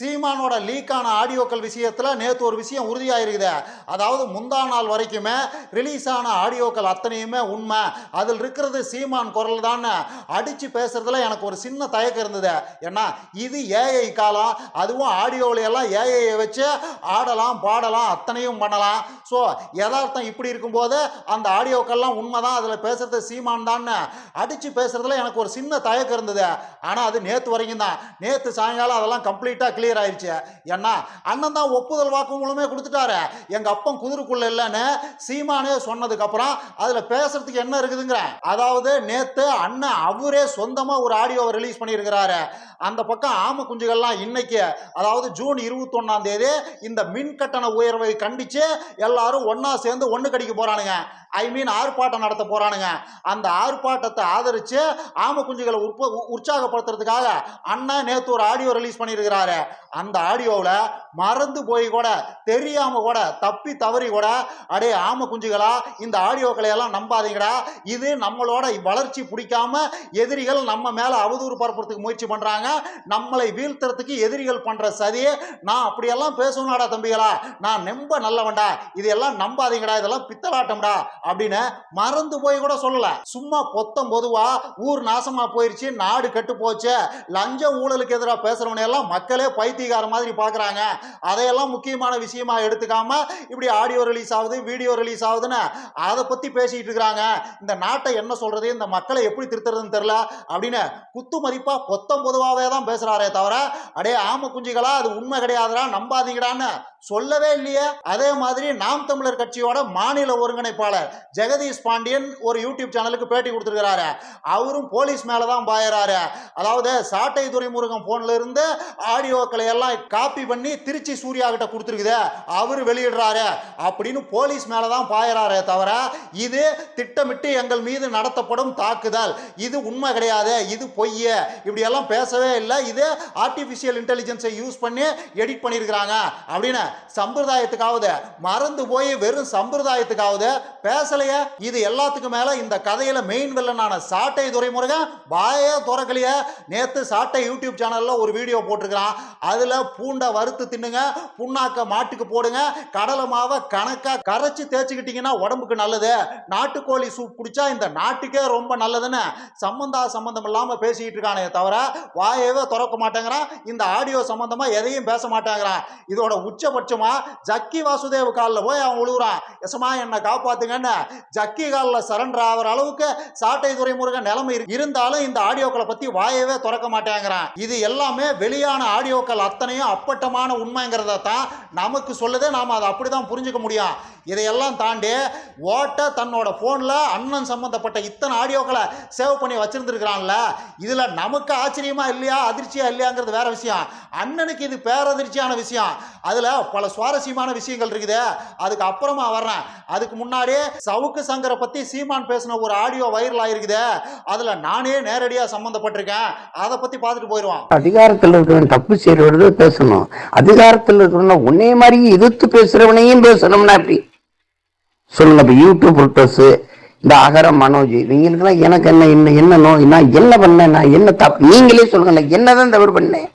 சீமானோட லீக்கான ஆடியோக்கள் விஷயத்தில் நேற்று ஒரு விஷயம் உறுதியாயிருக்குது. அதாவது முந்தா நாள் வரைக்குமே ரிலீஸ் ஆன ஆடியோக்கள் அத்தனையுமே உண்மை. அதில் இருக்கிறது சீமான் குரல் தான். அடித்து பேசுறதுல எனக்கு ஒரு சின்ன தயக்கம் இருந்தது. ஏன்னா இது ஏஐ காலம். அதுவும் ஆடியோவில் எல்லாம் ஏஐயை வச்சு ஆடலாம் பாடலாம் அத்தனையும் பண்ணலாம். ஸோ யதார்த்தம் இப்படி இருக்கும்போது அந்த ஆடியோக்கள்லாம் உண்மைதான். அதில் பேசுறது சீமான் தான். அடித்து பேசுறதுல எனக்கு ஒரு சின்ன தயக்கம் இருந்தது. ஆனால் அது நேற்று வரைக்கும் தான். நேற்று சாயங்காலம் அதெல்லாம் கம்ப்ளீட்டாக கிளியர் ஆயிடுச்சு ஏன்னா அண்ணன் தான் ஒப்புதல் வாக்குமூலமே கொடுத்துட்டாரு. எங்கள் அப்பன் குதிரைக்குள்ள இல்லைன்னு சீமானே சொன்னதுக்கப்புறம் அதில் பேசுறதுக்கு என்ன இருக்குதுங்கிறேன் அதாவது நேற்று அண்ணன் அவரே சொந்தமாக ஒரு ஆடியோவை ரிலீஸ் பண்ணியிருக்கிறாரு. அந்த பக்கம் ஆம குஞ்சுகள்லாம் இன்னைக்கு அதாவது ஜூன் இருபத்தொன்னாம் தேதி இந்த மின் கட்டண உயர்வை கண்டிச்சு எல்லாரும் ஒன்னா சேர்ந்து ஒன்று கடிக்க போறானுங்க. ஐ மீன் ஆர்ப்பாட்டம் நடத்த போறானுங்க. அந்த ஆர்ப்பாட்டத்தை ஆதரிச்சு ஆம குஞ்சுகளை உற்ப உ- உற்சாகப்படுத்துறதுக்காக அண்ணன் நேத்து ஒரு ஆடியோ ரிலீஸ் பண்ணியிருக்கிறாரு. அந்த ஆடியோவில் மறந்து போய் கூட தெரியாம கூட தப்பி தவறி கூட அடே ஆம குஞ்சுகளா இந்த ஆடியோக்களை எல்லாம் நம்பாதீங்கடா. இது நம்மளோட வளர்ச்சி பிடிக்காம எதிரிகள் நம்ம மேல அவதூறு பரப்புறதுக்கு முயற்சி பண்றாங்க. நம்மளை வீழ்த்துறதுக்கு எதிரிகள் பண்ற சதி. நான் அப்படியெல்லாம் பேசணும்டா தம்பிகளா. நான் நம்ப நல்லவன்டா. இதெல்லாம் நம்பாதீங்கடா. இதெல்லாம் பித்தலாட்டம்டா அப்படின்னு மறந்து போய் கூட சொல்லல. சும்மா பொத்தம் பொதுவா ஊர் நாசமா போயிருச்சு நாடு கெட்டு போச்சு லஞ்ச ஊழலுக்கு எதிராக பேசுறவனையெல்லாம் மக்களே பைத்தியக்கார மாதிரி பார்க்குறாங்க. அதையெல்லாம் முக்கியமான விஷயமா எடுத்துக்காம இப்படி ஆடியோ ரிலீஸ் ஆகுது வீடியோ ரிலீஸ் ஆகுதுன்னு அதை பற்றி பேசிகிட்டு இருக்கிறாங்க. இந்த நாட்டை என்ன சொல்கிறது இந்த மக்களை எப்படி திருத்துறதுன்னு தெரில அப்படின்னு குத்து மதிப்பாக பொத்தம் பொதுவாகவே தான் பேசுகிறாரே தவிர அடே ஆம குஞ்சுகளா அது உண்மை கிடையாதுடா நம்பாதீங்கடான்னு சொல்லவே இல்லையே. அதே மாதிரி நாம் தமிழர் கட்சியோட மாநில ஒருங்கிணைப்பாளர் ஜெகதீஷ் பாண்டியன் ஒரு யூடியூப் சேனலுக்கு பேட்டி கொடுத்துருக்கிறாரு. அவரும் போலீஸ் மேலே தான் பாயறாரு. அதாவது சாட்டை துரைமுருகன் போன்ல இருந்து ஆடியோக்களை எல்லாம் காப்பி பண்ணி திருச்சி சூர்யா கிட்ட கொடுத்துருக்குது அவர் வெளியிடுறாரு அப்படின்னு போலீஸ் மேலதான் பாயறாரே தவிர இது திட்டமிட்டு எங்கள் மீது நடத்தப்படும் தாக்குதல். இது உண்மை கிடையாது இது பொய் இப்படி எல்லாம் பேசவே இல்லை. இது ஆர்டிஃபிஷியல் இன்டெலிஜென்ஸை யூஸ் பண்ணி எடிட் பண்ணியிருக்கிறாங்க அப்படின்னு சம்பிரதாயத்துக்காவது மறந்து போய் வெறும் சம்பிரதாயத்துக்காவது பேசலையே. இது எல்லாத்துக்கும் மேல இந்த கதையில மெயின் வில்லனான சாட்டை துறைமுருகன் வாயே துறக்கலையே. நேத்து சாட்டை யூடியூப் சேனல்ல ஒரு வீடியோ போட்டிருக்கிறான். அதில் பூண்டை வறுத்து தின்னுங்க புண்ணாக்க மாட்டுக்கு போடுங்க கடலை மாவை கணக்காக கரைச்சி தேய்ச்சிக்கிட்டிங்கன்னா உடம்புக்கு நல்லது. நாட்டுக்கோழி சூப் குடிச்சா இந்த நாட்டுக்கே ரொம்ப நல்லதுன்னு சம்மந்தா சம்மந்தம் இல்லாமல் பேசிக்கிட்டு இருக்கானே தவிர வாயவே திறக்க மாட்டேங்கிறான். இந்த ஆடியோ சம்மந்தமாக எதையும் பேச மாட்டேங்கிறான். இதோட உச்சபட்சமாக ஜக்கி வாசுதேவ் காலில் போய் அவன் உழுகுறான். எசமா என்னை காப்பாத்துங்கன்னு ஜக்கி காலில் சரண்டர் ஆகிற அளவுக்கு சாட்டை துறைமுருகன் நிலைமை இருந்தாலும் இந்த ஆடியோக்களை பற்றி வாயவே திறக்க மாட்டேங்கிறான். இது எல்லாமே வெளியான ஆடியோக்கள் அத்தனையும் அப்பட்டமான உண்மைங்கிறத தான் நமக்கு சொல்லுதே நாம அதை அப்படிதான் புரிஞ்சுக்க முடியும். இதையெல்லாம் தாண்டி ஓட்ட தன்னோட ஃபோனில் அண்ணன் சம்மந்தப்பட்ட இத்தனை ஆடியோக்களை சேவ் பண்ணி வச்சுருந்துருக்கிறான்ல. இதில் நமக்கு ஆச்சரியமா இல்லையா அதிர்ச்சியா இல்லையாங்கிறது வேற விஷயம். அண்ணனுக்கு இது பேரதிர்ச்சியான விஷயம். அதில் பல சுவாரஸ்யமான விஷயங்கள் இருக்குது. அதுக்கு அப்புறமா வர்றேன். அதுக்கு முன்னாடி சவுக்கு சங்கரை பற்றி சீமான் பேசின ஒரு ஆடியோ வைரல் ஆயிருக்குது. அதில் நானே நேரடியாக சம்மந்தப்பட்டிருக்கேன் அதை பற்றி பார்த்துட்டு போயிடுவான் அதிகாரத்தில் இருக்கிறவன் தப்பு செய்யறது பேசணும். அதிகாரத்தில் இருக்கிறவன் உன்னே மாதிரி எதிர்த்து பேசுகிறவனையும் பேசணும்னா எப்படி? சொல்லுங்க இப்போ யூடியூப் ரிட்டர்ஸ் இந்த அகர மனோஜ் இவங்களுக்கெல்லாம் எனக்கு என்ன என்ன என்ன நோய் நான் என்ன பண்ணேன் நான் என்ன தப்பு நீங்களே சொல்லுங்க நான் என்னதான் தவறு பண்ணேன்?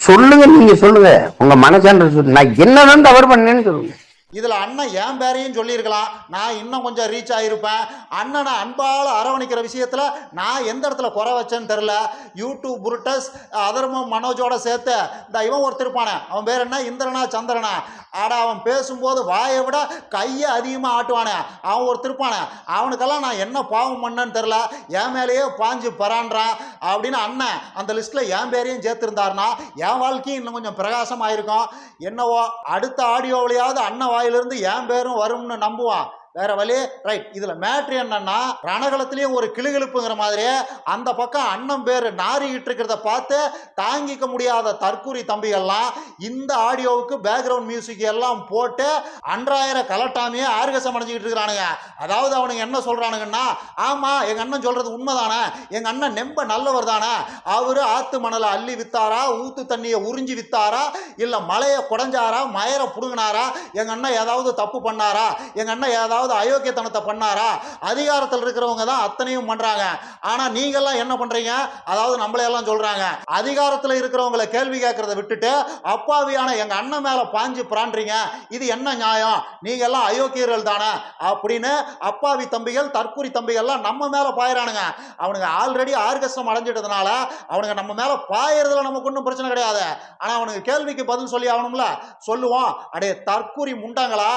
சொல்லுங்க நீங்க சொல்லுங்க. உங்க மனசான்ற சொல்லு நான் என்னதான் தவறு பண்ணேன்னு சொல்லுங்க. இதில் அண்ணன் என் பேரையும் சொல்லியிருக்கலாம். நான் இன்னும் கொஞ்சம் ரீச் ஆகியிருப்பேன் அண்ணனை அன்பால் அரவணைக்கிற விஷயத்தில் நான் எந்த இடத்துல குறை வச்சேன்னு தெரில யூடியூப் புருட்டஸ் அதர்ம மனோஜோட சேர்த்து இந்த இவன் ஒருத்தர் இருப்பானே. அவன் பேர் என்ன? இந்திரனா சந்திரனா. ஆடா அவன் பேசும்போது வாயை விட கையை அதிகமாக ஆட்டுவானே. அவன் ஒரு திருப்பானே அவனுக்கெல்லாம் நான் என்ன பாவம் பண்ணேன்னு தெரில என் மேலேயே பாஞ்சு பரான்றான் அப்படின்னு அண்ணன் அந்த லிஸ்ட்டில் என் பேரையும் சேர்த்துருந்தாருன்னா என் வாழ்க்கையும் இன்னும் கொஞ்சம் பிரகாசமாயிருக்கும். என்னவோ அடுத்த ஆடியோவிலையாவது அண்ணன் வாயிலிருந்து என் பேரும் வரும்னு நம்புவான். வேற வழி ரைட் இதுல மேட்ரு என்னன்னா ரணகலத்திலயும் ஒரு கிளுகிழுப்புங்கிற மாதிரி அந்த பக்கம் அண்ணன் பேர் நாறிக்கிட்டு இருக்கிறத பார்த்து தாங்கிக்க முடியாத தற்கூரி தம்பிகள்லாம் இந்த ஆடியோவுக்கு பேக்ரவுண்ட் மியூசிக் எல்லாம் போட்டு அன்றாயிரம் கலட்டாமையே ஆர்கசம் அடைஞ்சிக்கிட்டு இருக்கிறானுங்க. அதாவது அவனுங்க என்ன சொல்றானுங்கன்னா ஆமா எங்க அண்ணன் சொல்றது உண்மைதானே எங்க அண்ணன் நெம்ப நல்லவர் தானே அவரு ஆத்து மணலை அள்ளி வித்தாரா ஊத்து தண்ணியை உறிஞ்சி வித்தாரா இல்ல மலையை குடஞ்சாரா மயரை புடுங்கினாரா எங்க அண்ணன் ஏதாவது தப்பு பண்ணாரா எங்க அண்ணன் ஏதாவது ஏதாவது அயோக்கியத்தனத்தை பண்ணாரா? அதிகாரத்தில் இருக்கிறவங்க தான் அத்தனையும் பண்றாங்க. ஆனா நீங்கெல்லாம் என்ன பண்றீங்க? அதாவது நம்மளையெல்லாம் சொல்றாங்க. அதிகாரத்தில் இருக்கிறவங்களை கேள்வி கேட்கறத விட்டுட்டு அப்பாவியான எங்க அண்ணன் மேல பாஞ்சு பிராண்டுறீங்க இது என்ன நியாயம்? நீங்க எல்லாம் அயோக்கியர்கள் தானே? அப்படின்னு அப்பாவி தம்பிகள் தற்கூரி தம்பிகள்லாம் நம்ம மேல பாயிறானுங்க. அவனுங்க ஆல்ரெடி ஆர்கஸ்டம் அடைஞ்சிட்டதுனால அவனுங்க நம்ம மேல பாயறதுல நமக்கு ஒன்றும் பிரச்சனை கிடையாது. ஆனா அவனுக்கு கேள்விக்கு பதில் சொல்லி ஆகணும்ல? சொல்லுவோம் அடே தற்கூரி முண்டாங்களா?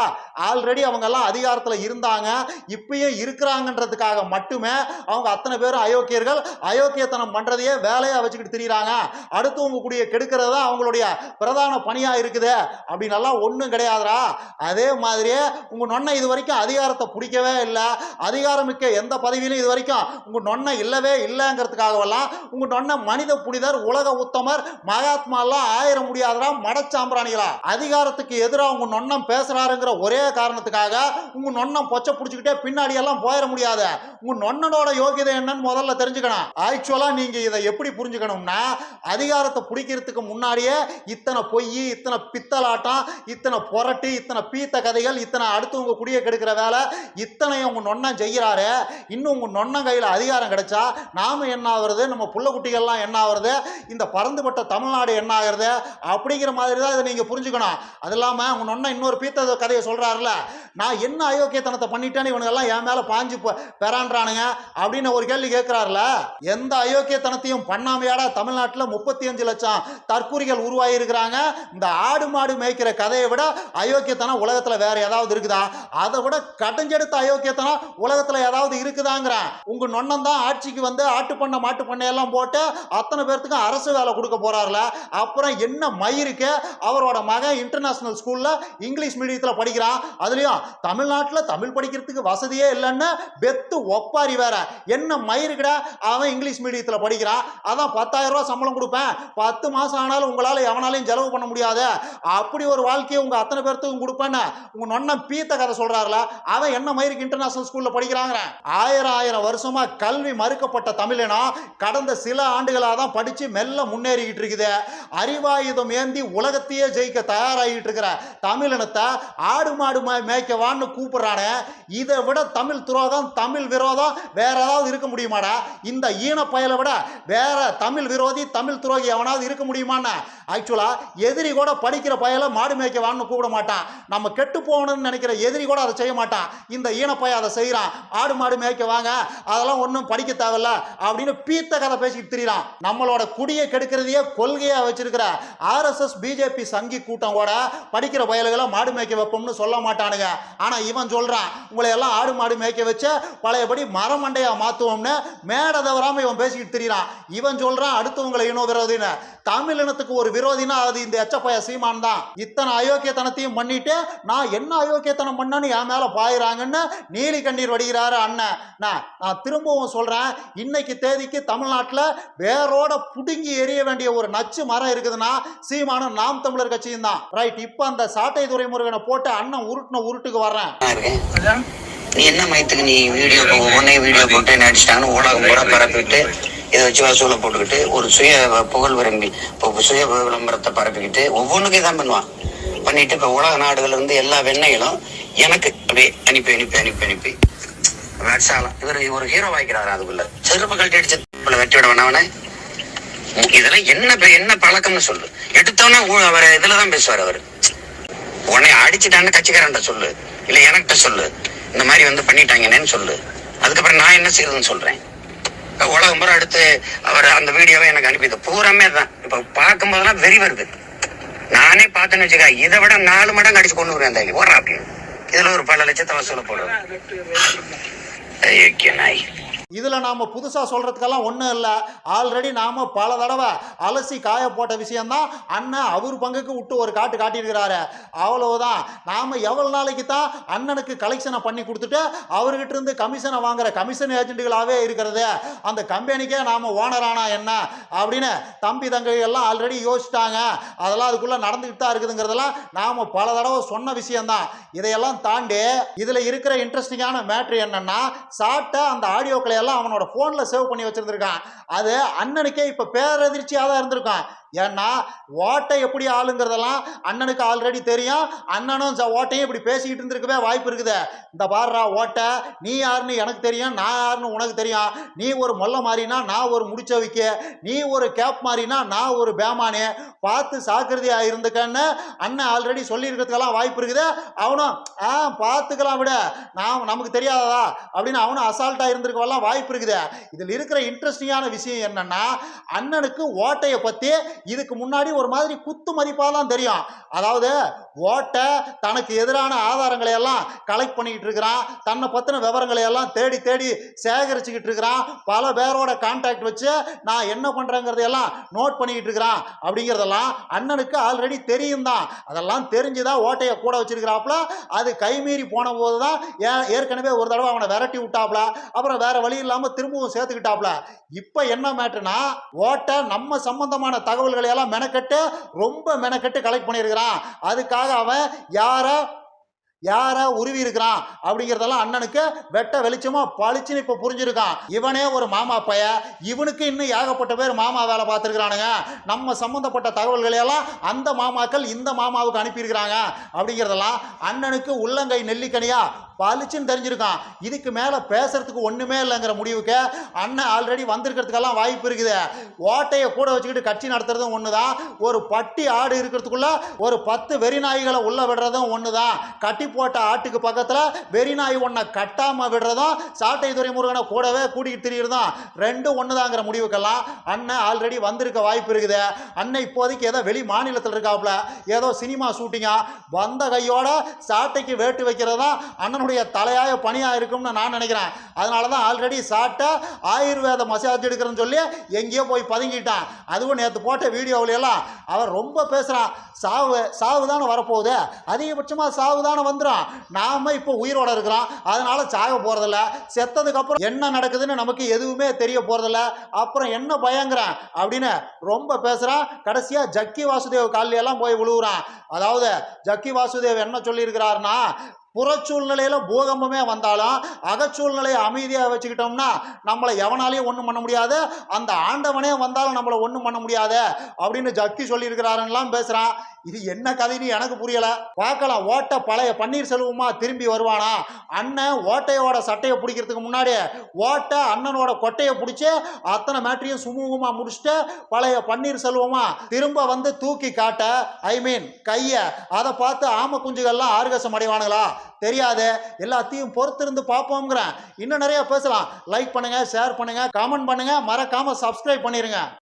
ஆல்ரெடி அவங்க எல்லாம் இருந்தாங்க இப்பயும் இருக்கிறாங்கன்றதுக்காக மட்டுமே அவங்க அத்தனை பேரும் அயோக்கியர்கள் அயோக்கியத்தனம் பண்றதையே வேலையா வச்சுக்கிட்டு திரியிறாங்க. அடுத்தவங்க கூடிய கெடுக்கிறது அவங்களுடைய பிரதான பணியா இருக்குது. அப்படின்னு எல்லாம் ஒன்றும் கிடையாதுடா. அதே மாதிரியே உங்க நொன்னை இது வரைக்கும் அதிகாரத்தை பிடிக்கவே இல்லை. அதிகாரமிக்க எந்த பதவியிலும் இது வரைக்கும் உங்க நொன்னை இல்லவே இல்லைங்கிறதுக்காகவெல்லாம் உங்க நொன்னை மனித புனிதர் உலக உத்தமர் மகாத்மா எல்லாம் ஆயிர முடியாதரா மடச்சாம்பிராணிகளா அதிகாரத்துக்கு எதிராக உங்க நொன்னம் பேசுறாருங்கிற ஒரே காரணத்துக்காக உங்க நொன்னம் பொச்சை பிடிச்சிக்கிட்டே பின்னாடி எல்லாம் போயிட முடியாது. உங்க நொன்னனோட யோகியதை என்னன்னு முதல்ல தெரிஞ்சுக்கணும். ஆக்சுவலா நீங்க இதை எப்படி புரிஞ்சுக்கணும்னா அதிகாரத்தை பிடிக்கிறதுக்கு முன்னாடியே இத்தனை பொய் இத்தனை பித்தலாட்டம் இத்தனை புரட்டு இத்தனை பீத்த கதைகள் இத்தனை அடுத்தவங்க குடியை கெடுக்கிற வேலை இத்தனை உங்க நொன்னம் செய்கிறாரு. இன்னும் உங்க நொன்னம் கையில் அதிகாரம் கிடைச்சா நாம என்ன ஆகுறது? நம்ம புள்ள குட்டிகள்லாம் என்ன ஆகுறது? இந்த பறந்துபட்ட தமிழ்நாடு என்ன ஆகுறது? அப்படிங்கிற மாதிரி தான் இதை நீங்க புரிஞ்சுக்கணும். அது இல்லாம உங்க நொன்னம் இன்னொரு பீத்த கதையை சொல்றாருல நான் என்ன அயோக்கியத்தனத்தை பண்ணிட்டேன்னு இவனுங்கெல்லாம் என் மேல பாஞ்சு பெறான்றானுங்க அப்படின்னு ஒரு கேள்வி கேட்கிறாருல எந்த அயோக்கியத்தனத்தையும் பண்ணாமையாடா தமிழ்நாட்டில் முப்பத்தி அஞ்சு லட்சம் தற்கூரிகள் உருவாகி இருக்கிறாங்க இந்த ஆடு மாடு மேய்க்கிற கதையை விட அயோக்கியத்தனம் உலகத்தில் வேற ஏதாவது இருக்குதா? அதை விட கடைஞ்செடுத்த அயோக்கியத்தனம் உலகத்தில் ஏதாவது இருக்குதாங்கிறேன் உங்க நொண்ணம் தான் ஆட்சிக்கு வந்து ஆட்டு பண்ண மாட்டு பண்ணையெல்லாம் போட்டு அத்தனை பேர்த்துக்கும் அரசு வேலை கொடுக்க போறாருல. அப்புறம் என்ன மயிருக்கு? அவரோட மகன் இன்டர்நேஷனல் ஸ்கூல்ல இங்கிலீஷ் மீடியத்தில் படிக்கிறான். அதுலயும் தமிழ்நாட்டில் தமிழ் படிக்கிறதுக்கு வசதியே இல்லைன்னா பெத்து ஒப்பாரி வேற. என்ன மயிருக்குடா அவன் இங்கிலீஷ் மீடியத்தில் படிக்கிறான். அதான் பத்தாயிரம் ரூபா சம்பளம் கொடுப்பேன். பத்து மாதம் ஆனாலும் உங்களால் எவனாலையும் செலவு பண்ண முடியாது. அப்படி ஒரு வாழ்க்கையை உங்கள் அத்தனை பேர்த்துக்கும் கொடுப்பேன்னு உங்கள் நொண்ணன் பீத்த கதை சொல்கிறாருல அவன் என்ன மயிருக்கு இன்டர்நேஷனல் ஸ்கூலில் படிக்கிறாங்க ஆயிரம் ஆயிரம் வருஷமாக கல்வி மறுக்கப்பட்ட தமிழினம் கடந்த சில ஆண்டுகளாக தான் படித்து மெல்ல முன்னேறிக்கிட்டு இருக்குது. அறிவாயுதம் ஏந்தி உலகத்தையே ஜெயிக்க தயாராகிட்டு இருக்கிற தமிழினத்தை ஆடு மாடு மேய்க்கவான்னு மேய்க்கவான்னு கூப்பிடுறானே இதை விட தமிழ் துரோகம் தமிழ் விரோதம் வேற ஏதாவது இருக்க முடியுமாடா? இந்த ஈன பயலை விட வேற தமிழ் விரோதி தமிழ் துரோகி எவனாவது இருக்க முடியுமான்னு? ஆக்சுவலா எதிரி கூட படிக்கிற பயலை மாடு மேய்க்க வான்னு கூப்பிட மாட்டான். நம்ம கெட்டு போகணும்னு நினைக்கிற எதிரி கூட அதை செய்ய மாட்டான். இந்த ஈனப்பைய அதை செய்கிறான் ஆடு மாடு மேய்க்க வாங்க அதெல்லாம் ஒன்றும் படிக்க தேவையில்ல அப்படின்னு பீத்த கதை பேசிக்கிட்டு திரியிறான். நம்மளோட குடியை கெடுக்கிறதையே கொள்கையா வச்சிருக்கிற ஆர்எஸ்எஸ் பிஜேபி சங்கி கூட்டம் கூட படிக்கிற பயல்களை மாடு மேய்க்க வைப்போம்னு சொல்ல மாட்டானுங்க. ஆனா இவன் சொல்கிறான் உங்களை எல்லாம் ஆடு மாடு மேய்க்க வச்சு பழையபடி மரமண்டையா மாற்றுவோம்னு மேடை தவறாமல் இவன் பேசிக்கிட்டு தெரியிறான் இவன் சொல்றான் அடுத்தவங்களை இனோ விரோதின்னு தமிழ் இனத்துக்கு ஒரு விரோதினா அது இந்த எச்சப்பைய சீமான் தான். இத்தனை அயோக்கியத்தனத்தையும் பண்ணிட்டு நான் என்ன அயோக்கியத்தனம் பண்ணேன்னு என் மேலே பாயிறாங்கன்னு நீலி கண்ணீர் வடிகிறாரு அண்ணன். நான் நான் திரும்பவும் சொல்கிறேன் இன்னைக்கு தேதிக்கு தமிழ்நாட்டில் வேரோட புடுங்கி எரிய வேண்டிய ஒரு நச்சு மரம் இருக்குதுன்னா சீமானும் நாம் தமிழர் கட்சியும் தான். ரைட் இப்போ அந்த சாட்டை துறைமுருகனை போட்டு அண்ணன் உருட்டுன உருட்டுக்கு வர்றேன். நீ என்ன மயத்துக்கு நீ வீடியோ உடனே வீடியோ போட்டு நடிச்சிட்டான்னு ஊடகம் கூட பரப்பிட்டு இதை வச்சு வசூலை போட்டுக்கிட்டு ஒரு சுய புகழ் விரும்பி இப்போ சுய விளம்பரத்தை பரப்பிக்கிட்டு ஒவ்வொன்றுக்கும் இதான் பண்ணுவான். பண்ணிட்டு இப்போ உலக நாடுகள்ல இருந்து எல்லா வெண்ணைகளும் எனக்கு அப்படியே அனுப்பி அனுப்பி அனுப்பி அனுப்பி. வேட்சாலம் இவர் ஒரு ஹீரோ வாய்க்கிறாரு அதுக்குள்ள. செருப்பு கழட்டி அடிச்சு வெட்டி விட வேணாவனே இதெல்லாம் என்ன என்ன பழக்கம்னு சொல்லு. எடுத்தோன்னே அவர் இதுலதான் பேசுவார் அவர். உன்னை அடிச்சுட்டான்னு கட்சிக்காரன்ட்ட சொல்லு. இல்ல எனக்கிட்ட சொல்லு. இந்த மாதிரி வந்து பண்ணிட்டாங்கன்னு சொல்லு. அதுக்கப்புறம் நான் என்ன செய்யறதுன்னு சொல்றேன். உலகம் பூரா அடுத்து அவர் அந்த வீடியோவை எனக்கு அனுப்பிது பூராமே தான் இப்ப பார்க்கும் போதெல்லாம் வெறி வருது. நானே பார்த்தேன்னு வச்சுக்க இதை விட நாலு மடங்கு அடிச்சு கொண்டு வருவேன் அந்த ஓடுறா அப்படின்னு. இதுல ஒரு பல லட்சத்தை வசூல போடுவேன் ஐயோ நாய். இதில் நாம் புதுசாக சொல்கிறதுக்கெல்லாம் ஒன்றும் இல்லை. ஆல்ரெடி நாம் பல தடவை அலசி காய போட்ட விஷயந்தான் அண்ணன் அவர் பங்குக்கு விட்டு ஒரு காட்டு காட்டியிருக்கிறாரு. அவ்வளவுதான். நாம் எவ்வளோ நாளைக்கு தான் அண்ணனுக்கு கலெக்ஷனை பண்ணி கொடுத்துட்டு அவர்கிட்ட இருந்து கமிஷனை வாங்குற கமிஷன் ஏஜென்ட்டுகளாகவே இருக்கிறது. அந்த கம்பெனிக்கே நாம் ஓனரானா என்ன? அப்படின்னு தம்பி தங்கை எல்லாம் ஆல்ரெடி யோசிச்சிட்டாங்க. அதெல்லாம் அதுக்குள்ளே நடந்துக்கிட்டு தான் இருக்குதுங்கிறதெல்லாம் நாம் பல தடவை சொன்ன விஷயந்தான் இதையெல்லாம் தாண்டி இதில் இருக்கிற இன்ட்ரெஸ்டிங்கான மேட்ரு என்னன்னா சாட்டை அந்த ஆடியோக்களை எல்லாம் அவனோட ஃபோனில் சேவ் பண்ணி வச்சுருந்துருக்கான். அது அண்ணனுக்கே இப்போ பேரதிர்ச்சியாக தான் இருந்திருக்கான் ஏன்னா ஓட்டை எப்படி ஆளுங்கிறதெல்லாம் அண்ணனுக்கு ஆல்ரெடி தெரியும். அண்ணனும் ஓட்டையும் இப்படி பேசிக்கிட்டு இருந்திருக்கவே வாய்ப்பு இருக்குது. இந்த பாடுறா ஓட்டை நீ யாருன்னு எனக்கு தெரியும் நான் யாருன்னு உனக்கு தெரியும். நீ ஒரு மொல்ல மாறினா நான் ஒரு முடிச்சவிக்க. நீ ஒரு கேப் மாறினா நான் ஒரு பேமானு. பார்த்து சாக்கிரதையா இருந்துக்கன்னு அண்ணன் ஆல்ரெடி சொல்லியிருக்கிறதுக்கெல்லாம் வாய்ப்பு இருக்குது. அவனும் ஆ பார்த்துக்கலாம் விட. நான் நமக்கு தெரியாததா? அப்படின்னு அவனும் அசால்ட்டாக இருந்திருக்கவெல்லாம் வாய்ப்பு இருக்குது. இதில் இருக்கிற இன்ட்ரெஸ்டிங்கான விஷயம் என்னன்னா அண்ணனுக்கு ஓட்டையை பற்றி இதுக்கு முன்னாடி ஒரு மாதிரி குத்து மதிப்பாக தான் தெரியும். அதாவது ஓட்டை தனக்கு எதிரான ஆதாரங்களை எல்லாம் கலெக்ட் பண்ணிக்கிட்டு இருக்கிறான். தன்னை பற்றின விவரங்களை எல்லாம் தேடி தேடி சேகரிச்சுக்கிட்டு இருக்கிறான். பல பேரோட கான்டாக்ட் வச்சு நான் என்ன பண்ணுறேங்கிறதையெல்லாம் நோட் பண்ணிக்கிட்டு இருக்கிறான். அப்படிங்கிறதெல்லாம் அண்ணனுக்கு ஆல்ரெடி தெரியும் தான். அதெல்லாம் தெரிஞ்சுதான் ஓட்டையை கூட வச்சிருக்கிறாப்புல. அது கைமீறி போன போது தான் ஏ- ஏற்கனவே ஒரு தடவை அவனை விரட்டி விட்டாப்புல. அப்புறம் வேற வழி இல்லாமல் திரும்பவும் சேர்த்துக்கிட்டாப்புல. இப்போ என்ன மேட்டுனா ஓட்டை நம்ம சம்பந்தமான தகவல்களை எல்லாம் மெனக்கட்டு ரொம்ப மெனக்கட்டு கலெக்ட் பண்ணியிருக்கிறான். அதுக்காக அவன் யாரை யாரை உருவி இருக்கிறான் அப்படிங்கிறதெல்லாம் அண்ணனுக்கு வெட்ட வெளிச்சமா பளிச்சுன்னு இப்போ புரிஞ்சிருக்கான். இவனே ஒரு மாமா பைய. இவனுக்கு இன்னும் ஏகப்பட்ட பேர் மாமா வேலை பார்த்துருக்கானுங்க நம்ம சம்மந்தப்பட்ட தகவல்களை எல்லாம் அந்த மாமாக்கள் இந்த மாமாவுக்கு அனுப்பியிருக்கிறாங்க அப்படிங்கிறதெல்லாம் அண்ணனுக்கு உள்ளங்கை நெல்லிக்கனியா பளிச்சுன்னு தெரிஞ்சிருக்கான். இதுக்கு மேலே பேசுறதுக்கு ஒன்றுமே இல்லைங்கிற முடிவுக்கு அண்ணன் ஆல்ரெடி வந்திருக்கிறதுக்கெல்லாம் வாய்ப்பு இருக்குது. ஓட்டையை கூட வச்சுக்கிட்டு கட்சி நடத்துறதும் ஒன்று தான் ஒரு பட்டி ஆடு இருக்கிறதுக்குள்ள ஒரு பத்து வெறி நாய்களை உள்ள விடுறதும் ஒன்று தான் கட்டி போட்ட ஆட்டுக்கு பக்கத்தில் வெறி நாய் ஒன்றை கட்டாமல் விடுறதும் சாட்டை துரைமுருகனை கூடவே கூட்டிகிட்டு திரியிறதும் ரெண்டும் ஒன்று தாங்கிற முடிவுக்கெல்லாம் அண்ணன் ஆல்ரெடி வந்திருக்க வாய்ப்பு இருக்குது. அண்ணன் இப்போதைக்கு ஏதோ வெளி மாநிலத்தில் இருக்காப்புல. ஏதோ சினிமா ஷூட்டிங்காக வந்த கையோட சாட்டைக்கு வேட்டு வைக்கிறது தான் அண்ணனுடைய தலையாய பணியாக இருக்கும்னு நான் நினைக்கிறேன். அதனால தான் ஆல்ரெடி சாட்டை ஆயுர்வேத மசாஜ் எடுக்கிறேன்னு சொல்லி எங்கேயோ போய் பதுங்கிட்டான். அதுவும் நேற்று போட்ட வீடியோவில எல்லாம் ரொம்ப பேசுகிறான் சாவு சாவு தானே வரப்போகுது. அதிகபட்சமாக சாவு தானே வந்துடும் நாம இப்போ உயிரோட இருக்கிறோம். அதனால் சாக போகிறதில்ல செத்ததுக்கப்புறம் என்ன நடக்குதுன்னு நமக்கு எதுவுமே தெரிய போகிறதில்ல அப்புறம் என்ன பயங்கிறான் அப்படின்னு ரொம்ப பேசுகிறான் கடைசியாக ஜக்கி வாசுதேவ் காலில் எல்லாம் போய் விழுவுறான் அதாவது ஜக்கி வாசுதேவ் என்ன சொல்லியிருக்கிறாருன்னா புறச்சூழ்நிலையில் பூகம்பமே வந்தாலும் அகச்சூழ்நிலையை அமைதியாக வச்சுக்கிட்டோம்னா நம்மளை எவனாலையும் ஒன்றும் பண்ண முடியாது. அந்த ஆண்டவனே வந்தாலும் நம்மளை ஒன்றும் பண்ண முடியாது. அப்படின்னு ஜக்தி சொல்லியிருக்கிறாருன்னெலாம் பேசுகிறான் இது என்ன கதைன்னு எனக்கு புரியலை. பார்க்கலாம். ஓட்டை பழைய பன்னீர்செல்வமா திரும்பி வருவானா? அண்ணன் ஓட்டையோட சட்டையை பிடிக்கிறதுக்கு முன்னாடி ஓட்டை அண்ணனோட கொட்டையை பிடிச்சி அத்தனை மேட்ரியும் சுமூகமாக முடிச்சுட்டு பழைய பன்னீர்செல்வமா திரும்ப வந்து தூக்கி காட்ட ஐ மீன் கையை அதை பார்த்து ஆம குஞ்சுகள்லாம் ஆர்கசம் அடைவானுங்களா? தெரியாது எல்லாத்தையும் பொறுத்திருந்து பார்ப்போங்கிறேன் இன்னும் நிறைய பேசலாம். லைக் பண்ணுங்க ஷேர் பண்ணுங்க கமெண்ட் பண்ணுங்க. மறக்காம சப்ஸ்கிரைப் பண்ணிருங்க.